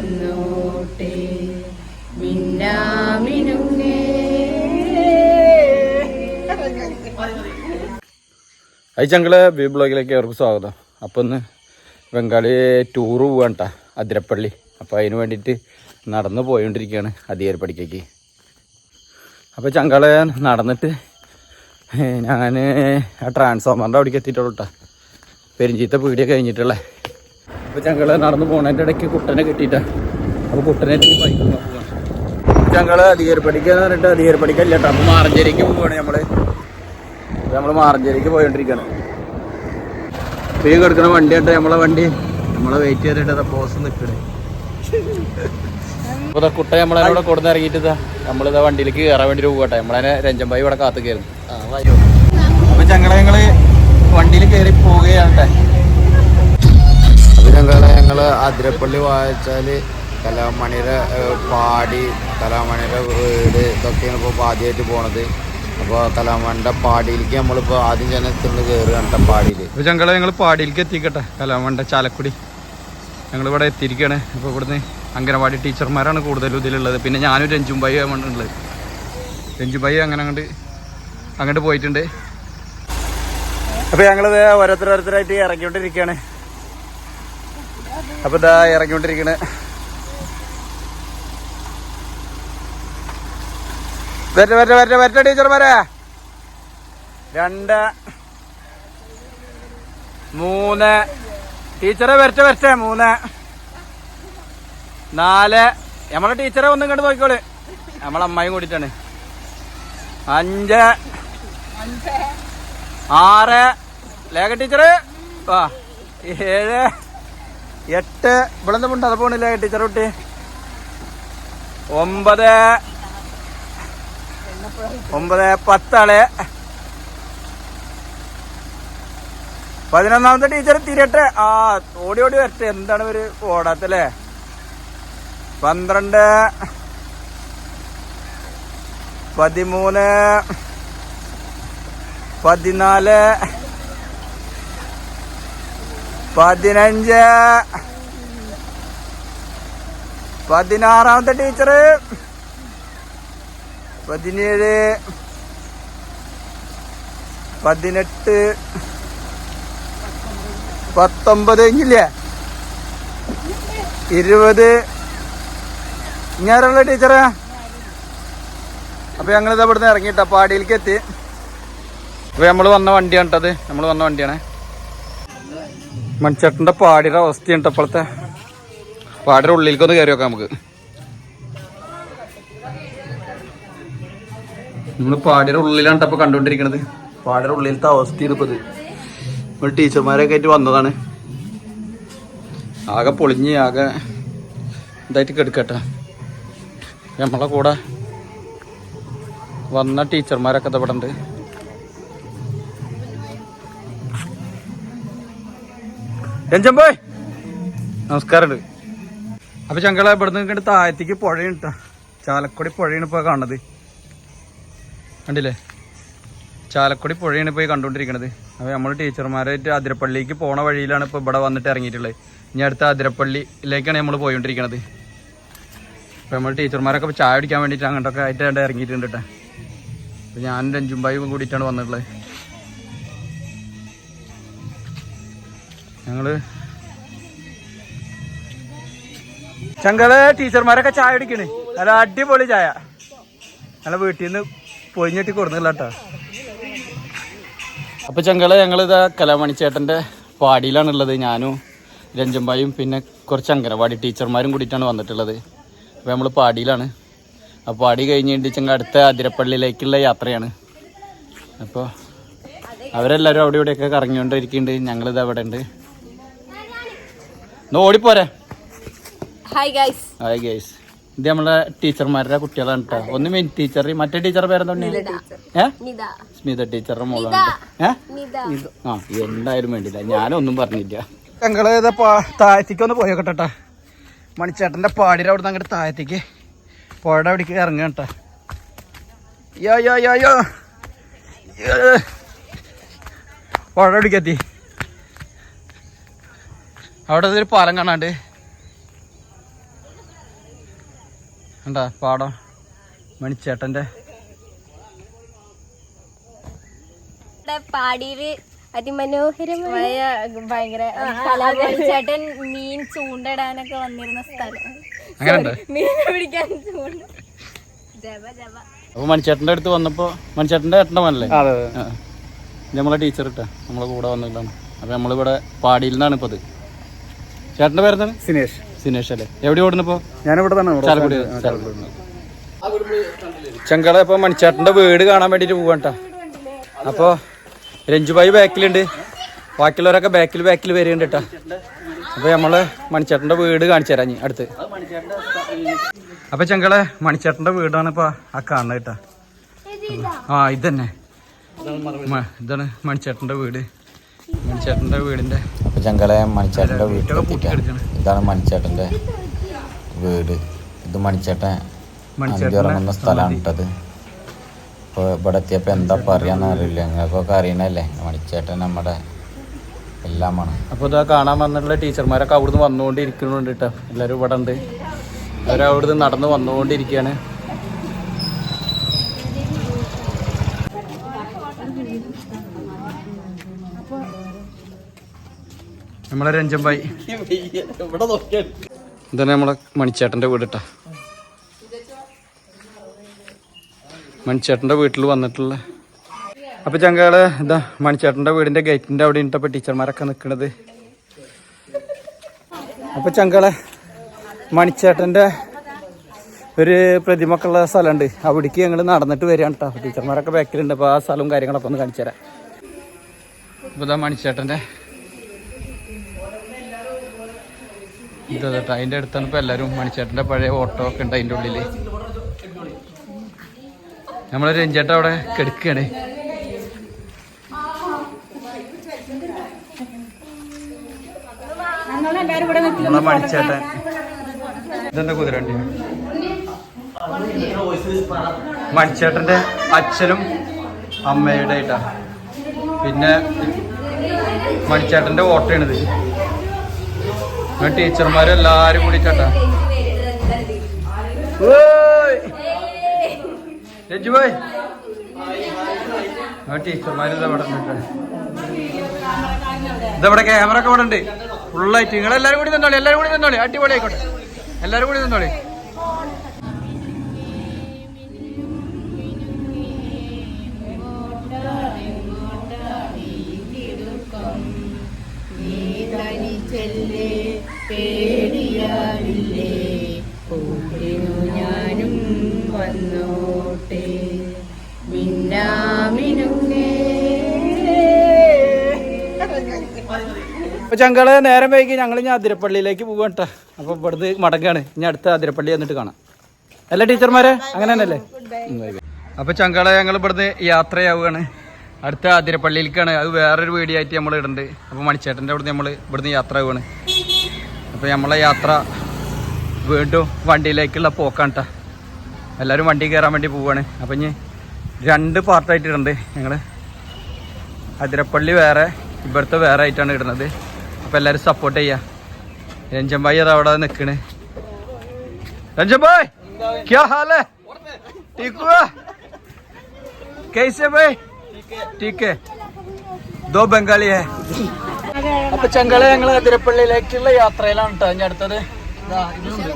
വന്നോട്ടെ മിന്നാമിനുങ്ങേ അത് ഞങ്ങൾ ബി ബ്ലോഗിലേക്ക് അവർക്ക് സ്വാഗതം. അപ്പം ഒന്ന് ബംഗാളി ടൂറ് പോകണ്ട അതിരപ്പള്ളി. അപ്പോൾ അതിന് വേണ്ടിയിട്ട് നടന്ന് പോയിക്കൊണ്ടിരിക്കുകയാണ് അധികാരപ്പടിക്കേക്ക്. അപ്പോൾ ചങ്കളെ നടന്നിട്ട് ഞാൻ ആ ട്രാൻസ്ഫോമറിന്റെ അവിടേക്ക് എത്തിയിട്ടുള്ളൂ കേട്ടോ പെരിഞ്ചീത്ത പീടിയ കഴിഞ്ഞിട്ടുള്ളേ. അപ്പോൾ ചങ്കൾ നടന്നു പോണതിന്റെ ഇടയ്ക്ക് കുട്ടനെ കിട്ടിയിട്ടാ അപ്പോൾ കുട്ടനെ ബൈക്ക് പോവാണ് ഞങ്ങൾ അധികാരപ്പടിക്കാന്ന് പറഞ്ഞിട്ട് അധികാരപ്പടിക്കല്ല കേട്ടോ അപ്പോൾ മാറഞ്ചേരിക്ക് പോവാണ് നമ്മൾ നമ്മൾ നമ്മൾ മാറഞ്ചേരിക്ക് പോയോണ്ടിരിക്കണം. ഈ കിടക്കണ വണ്ടി ഉണ്ട് നമ്മളെ വണ്ടി. നമ്മളെ വെയിറ്റ് ചെയ്തിട്ട് ബോസ് നിക്കണേ. അപ്പൊ ദാ കുട്ട നമ്മളതിനോട് കൊടുന്ന് ഇറങ്ങിയിട്ട് നമ്മളിതാ വണ്ടിയിലേക്ക് കയറാൻ വേണ്ടി പോകട്ടെ നമ്മളതിനെ രഞ്ജൻഭായി ഇവിടെ കാത്തു കയറുന്നു. അപ്പൊ ഞങ്ങളെ ഞങ്ങൾ അതിരപ്പള്ളി വായിച്ചാൽ കലാമണിയുടെ പാടി കലാമണിയുടെ വീട് ഇതൊക്കെയാണ് ഇപ്പോൾ ആദ്യമായിട്ട് പോണത്. അപ്പോൾ കലാമണിയുടെ പാടിയിലേക്ക് നമ്മളിപ്പോൾ ആദ്യം ചെന്ന് കയറുകയാണ് പാടിയിൽ അപ്പൊ ഞങ്ങൾ ഞങ്ങൾ പാടിയിലേക്ക് എത്തിക്കട്ടെ. കലാമണിയുടെ ചാലക്കുടി. ഞങ്ങൾ ഇവിടെ എത്തിയിരിക്കുകയാണ് അപ്പോൾ ഇവിടുന്ന് അംഗനവാടി ടീച്ചർമാരാണ് കൂടുതലും ഇതിലുള്ളത്. പിന്നെ ഞാനും രഞ്ജുംബായി ഉള്ളത്. രഞ്ജുബായി അങ്ങനെ അങ്ങോട്ട് അങ്ങോട്ട് പോയിട്ടുണ്ട്. അപ്പോൾ ഞങ്ങളിത് ഓരോരുത്തരോരുത്തരായിട്ട് ഇറങ്ങിക്കൊണ്ടിരിക്കുകയാണ്. അപ്പോൾ ഇതാ ഇറങ്ങിക്കൊണ്ടിരിക്കണേ. വരട്ടെ വരട്ടെ വരട്ടെ വരട്ടെ ടീച്ചർമാരെ. രണ്ട് മൂന്ന് ടീച്ചറെ വരട്ടെ വരട്ടെ മൂന്ന് നാല്. നമ്മളെ ടീച്ചറെ ഒന്നും കണ്ട് നോക്കിക്കോളെ. നമ്മളെ അമ്മയും കൂടിയിട്ടാണ്. അഞ്ച് ആറ്. ലേഖ ടീച്ചറ്. ഏഴ് എട്ട്. ഉണ്ട് അത് പോണില്ല ടീച്ചർ കുട്ടി? ഒമ്പത്. ഒമ്പത് പത്താൾ. പതിനൊന്നാമത്തെ ടീച്ചർ തിരട്ടെ. ആ ഓടി ഓടി വരട്ടെ. എന്താണ് ഒരു ഓടാത്തല്ലേ? പന്ത്രണ്ട്. പതിമൂന്ന്. പതിനാല്. പതിനഞ്ച്. പതിനാറാമത്തെ ടീച്ചർ പതിനേഴ്. പതിനെട്ട്. പത്തൊമ്പത് ഇല്ലേ ഇരുപത്. ഞാനുള്ള ടീച്ചറെ. അപ്പൊ ഞങ്ങളിത് ഇവിടുന്ന് ഇറങ്ങിയിട്ട പാടിയിലേക്ക് എത്തി. അപ്പൊ നമ്മൾ വന്ന വണ്ടിയാണ് കേട്ടത് നമ്മൾ വന്ന വണ്ടിയാണ്. മൺചേട്ടന്റെ പാടിയുടെ അവസ്ഥയുണ്ട് അപ്പോഴത്തെ. ഇപ്പോഴത്തെ പാടിയുടെ ഉള്ളിലേക്ക് ഒന്ന് കയറി നോക്കാം നമുക്ക്. നമ്മൾ പാടിയുടെ ഉള്ളിലാണ് ഇപ്പോൾ ഇപ്പൊ കണ്ടുകൊണ്ടിരിക്കണത്. പാടിയുടെ ഉള്ളിലത്തെ അവസ്ഥയാണ് ഇപ്പോൾ ഇത്. നമ്മൾ ടീച്ചർമാരൊക്കെ ആയിട്ട് വന്നതാണ്. ആകെ പൊളിഞ്ഞ് ആകെ ഇതായിട്ട് കെടുക്കട്ടെ. നമ്മളെ കൂടെ വന്ന ടീച്ചർമാരൊക്കെ ഇതവിടെ ഉണ്ട്. രഞ്ജൻ പോയ്. നമസ്കാരമുണ്ട്. അപ്പൊ ചങ്കള ഇവിടുന്ന് ഇങ്ങോട്ട് താഴത്തേക്ക് പുഴയാണ് ട്ടോ. ചാലക്കുടി പുഴയാണ് ഇപ്പൊ കാണുന്നത്. കണ്ടില്ലേ? ചാലക്കുടി പുഴയാണ് ഇപ്പോൾ കണ്ടുകൊണ്ടിരിക്കണത്. കണ്ടുകൊണ്ടിരിക്കുന്നത് അപ്പോൾ നമ്മൾ ടീച്ചർമാരായിട്ട് അതിരപ്പള്ളിക്ക് പോണ വഴിയിലാണ് ഇപ്പോൾ ഇവിടെ വന്നിട്ട് ഇറങ്ങിയിട്ടുള്ളത്. ഇനി അടുത്ത അതിരപ്പള്ളിയിലേക്കാണ് നമ്മൾ പോയിക്കൊണ്ടിരിക്കുന്നത് അപ്പോൾ നമ്മൾ ടീച്ചർമാരൊക്കെ ഇപ്പോൾ ചായ കുടിക്കാൻ വേണ്ടിട്ട് അങ്ങോട്ടൊക്കെ ആയിട്ട് ഇറങ്ങിയിട്ടുണ്ട് കേട്ടോ അപ്പോൾ ഞാൻ രഞ്ജുംബായും കൂടിയിട്ടാണ് വന്നിട്ടുള്ളത്. ഞങ്ങൾ ചങ്കൾ ടീച്ചർമാരൊക്കെ ചായ അടിക്കണ് നല്ല അടിപൊളി ചായ. നല്ല വീട്ടിൽ നിന്ന് പൊയിഞ്ഞിട്ട് കൊടുന്നില്ല കേട്ടോ അപ്പൊ ചങ്കള ഞങ്ങളിതാ കലാമണിച്ചേട്ടന്റെ പാടിയിലാണുള്ളത് ഞാനും രഞ്ജമ്പായും പിന്നെ കുറച്ച് അംഗനവാടി ടീച്ചർമാരും കൂടിയിട്ടാണ് വന്നിട്ടുള്ളത്. അപ്പോൾ നമ്മൾ പാടിയിലാണ്. അപ്പോൾ പാടി കഴിഞ്ഞിട്ട് ചങ്ങ അടുത്ത അതിരപ്പള്ളിയിലേക്കുള്ള യാത്രയാണ്. അപ്പോൾ അവരെല്ലാവരും അവിടെ ഇവിടെയൊക്കെ കറങ്ങിക്കൊണ്ടിരിക്കുന്നുണ്ട്. ഞങ്ങളിത് അവിടെ ഉണ്ട് ഓടിപ്പോരെ. ഹായ് ഗൈസ് ഹായ് ഗൈസ് ഇത് നമ്മളെ ടീച്ചർമാരുടെ കുട്ടികളാണ് കേട്ടോ ഒന്ന് മിനി ടീച്ചർ മറ്റേ ടീച്ചർ പേരെന്താണ് സ്മിത ടീച്ചറുടെ മോളാണ് ആ എന്തായാലും വേണ്ടില്ല ഞാനൊന്നും പറഞ്ഞില്ല. ഞങ്ങൾ താഴത്തേക്ക് ഒന്ന് പോയോക്കട്ടെ മണിച്ചേട്ടന്റെ പാടിയുടെ അവിടെ നിന്ന് അങ്ങോട്ട് താഴത്തേക്ക് പുഴയുടെ അവിടേക്ക് ഇറങ്ങുക കേട്ടോ യോ യോ യോ യോ യോ. പുഴ അവിടേക്ക് എത്തി. അവിടെ ഒരു പാലം കാണാണ്ട്? എന്താ പാടം? മണിച്ചേട്ടന്റെ. പാടിയിൽ അതിമനോഹരമായ ഭയങ്കര കലാപരിച്ചേട്ടൻ മീൻ ചൂണ്ടയിടാനൊക്കെ വന്നിരുന്ന സ്ഥലം. മീൻ പിടിക്കാൻ ചൂണ്ട. ജപ ജപ. അപ്പോൾ മണിച്ചേട്ടന്റെ അടുത്ത് വന്നപ്പോ മണിച്ചേട്ടന്റെ ഏട്ടന്റെ മനല്ലേ. നമ്മളെ ടീച്ചർ ഇട്ടാ നമ്മളെ കൂടെ വന്നിട്ടാണ്. അപ്പൊ നമ്മളിവിടെ പാടിയിൽ നിന്നാണ് ഇപ്പോൾ പേര് പേരെന്താണ്? സിനേഷ്. സിനേഷ് അല്ലേ? എവിടെ ഓടുന്നപ്പോൾ ഞാനിവിടെ തന്നെ ചാലക്കുടി ചെങ്കള ഇപ്പൊ മണിച്ചേട്ടന്റെ വീട് കാണാൻ വേണ്ടിട്ട് പോവാട്ടാ അപ്പൊ രഞ്ജുബായി ബാക്കിലുണ്ട്. ബാക്കിയുള്ളവരൊക്കെ ബാക്കിൽ ബാക്കിൽ വരുന്നുണ്ട് കേട്ടാ അപ്പൊ നമ്മൾ മണിച്ചേട്ടന്റെ വീട് കാണിച്ചു തരാം അടുത്ത്. അപ്പൊ ചെങ്കളെ മണിച്ചേട്ടന്റെ വീടാണ് ഇപ്പൊ ആ കാണുന്നത് കേട്ടാ ആ ഇതന്നെ. ഇതാണ് മണിച്ചേട്ടന്റെ വീട്. മണിച്ചേട്ടന്റെ വീടിന്റെ അപ്പോൾ ചങ്കളെ മണിച്ചേട്ടന്റെ വീട്ടിലെത്തിക്കാം ഇതാണ് മണിച്ചേട്ടന്റെ വീട്. ഇത് മണിച്ചേട്ടൻ അഞ്ചിറങ്ങുന്ന ഇറങ്ങുന്ന സ്ഥലമാണ് ഇട്ടത് ഇപ്പോൾ ഇവിടെ എത്തിയപ്പോൾ എന്താ പറയാന്ന് അറിയില്ല. നിങ്ങൾക്കൊക്കെ അറിയണല്ലേ? മണിച്ചേട്ടൻ നമ്മുടെ എല്ലാമാണ്. അപ്പോൾ ഇതാ കാണാൻ വന്നിട്ടുള്ള ടീച്ചർമാരൊക്കെ അവിടുന്ന് വന്നുകൊണ്ടിരിക്കുന്നുണ്ട് കേട്ടോ. എല്ലാവരും ഇവിടെ ഉണ്ട്. അവരവിടുന്ന് നടന്ന് വന്നുകൊണ്ടിരിക്കുകയാണ്. നമ്മളെ രഞ്ജമ്പായി ഇതാണ് നമ്മളെ മണിച്ചേട്ടന്റെ വീട് കേട്ടോ മണിച്ചേട്ടന്റെ വീട്ടിൽ വന്നിട്ടുള്ള അപ്പൊ ചങ്കൾ ഇതാ മണിച്ചേട്ടന്റെ വീടിന്റെ ഗേറ്റിന്റെ അവിടെ ഇട്ടപ്പോ ടീച്ചർമാരൊക്കെ നിക്കണത്. അപ്പൊ ചങ്കളെ മണിച്ചേട്ടന്റെ ഒരു പ്രതിമക്കുള്ള സ്ഥലമുണ്ട് അവിടേക്ക് ഞങ്ങൾ നടന്നിട്ട് വരികയാണ് കേട്ടോ ടീച്ചർമാരൊക്കെ ബാക്കിലുണ്ട് അപ്പൊ ആ സ്ഥലവും കാര്യങ്ങളൊക്കെ ഒന്ന് കാണിച്ചു തരാം. അപ്പൊ ഇതാ മണിച്ചേട്ടന്റെ ഇതാ കേട്ടോ അതിന്റെ അടുത്താണ് ഇപ്പൊ എല്ലാരും മണിച്ചേട്ടന്റെ പഴയ ഓട്ടോ ഒക്കെ ഉണ്ട് അതിന്റെ ഉള്ളിൽ. നമ്മളെ രഞ്ജേട്ട അവിടെ കെടുക്കുകയാണ് നമ്മളെ മണിച്ചേട്ടൻ. ഇതെന്താ കുതിരണ്ടി മണിച്ചേട്ടന്റെ അച്ഛനും അമ്മയുടെ ആയിട്ടാണ് പിന്നെ മണിച്ചേട്ടന്റെ ഓട്ടയാണിത് ടീച്ചർമാരും എല്ലാരും കൂടി ചേട്ടാ. ആ ടീച്ചർമാരും ഇതവിടെ ക്യാമറ ഒക്കെ ഇവിടെ ഉണ്ട്. ഫുള്ളായിട്ട് നിങ്ങൾ എല്ലാവരും കൂടി നിന്നോളി എല്ലാവരും കൂടി നിന്നോളി. അടിപൊളി ആയിക്കോട്ടെ എല്ലാവരും കൂടി നിന്നോളി. ഞാനും വന്നോട്ടെ. മിന്നാമിനുങ്ങേ. അപ്പൊ ചങ്കൾ നേരം വൈകി ഞങ്ങൾ ഇനി അതിരപ്പള്ളിയിലേക്ക് പോവാണ് കേട്ടോ അപ്പൊ ഇവിടുന്ന് മടങ്ങാണ്. ഇനി അടുത്ത അതിരപ്പള്ളി എന്നിട്ട് കാണാം. അല്ല ടീച്ചർമാരെ? അങ്ങനെ തന്നെയല്ലേ? അപ്പൊ ചങ്കളെ ഞങ്ങൾ ഇവിടുന്ന് യാത്രയാവുകയാണ്. അടുത്ത അതിരപ്പള്ളിയിലേക്കാണ് അത് വേറൊരു വീടിയായിട്ട് നമ്മൾ ഇടുന്നുണ്ട് അപ്പോൾ മണിച്ചേട്ടന്റെ അവിടുന്ന് നമ്മൾ ഇവിടുന്ന് യാത്ര പോവാണ്. അപ്പോൾ നമ്മളെ യാത്ര വീണ്ടും വണ്ടിയിലേക്കുള്ള പോക്കാണ് കേട്ടോ എല്ലാവരും വണ്ടി കയറാൻ വേണ്ടി പോവുകയാണ് അപ്പം ഇനി രണ്ട് പാർട്ടായിട്ട് ഇടുന്നുണ്ട് ഞങ്ങൾ അതിരപ്പള്ളി വേറെ ഇവിടുത്തെ വേറെ ആയിട്ടാണ് ഇടുന്നത്. അപ്പോൾ എല്ലാവരും സപ്പോർട്ട് ചെയ്യുക രഞ്ജൻ ഭായി അത് അവിടെ നിൽക്കണ് രഞ്ജൻ ഭായ് ക്യാ ഹാലേ? ടീക്കുവാ? കൈസേ ठीक है दो ബംഗാളി है അപ്പൊ ചങ്കളെ ഞങ്ങൾ അതിരപ്പള്ളിയിലേക്കുള്ള യാത്രയിലാണ് കേട്ടോ ഇനി അടുത്തത് ദാ ഇതുണ്ട്.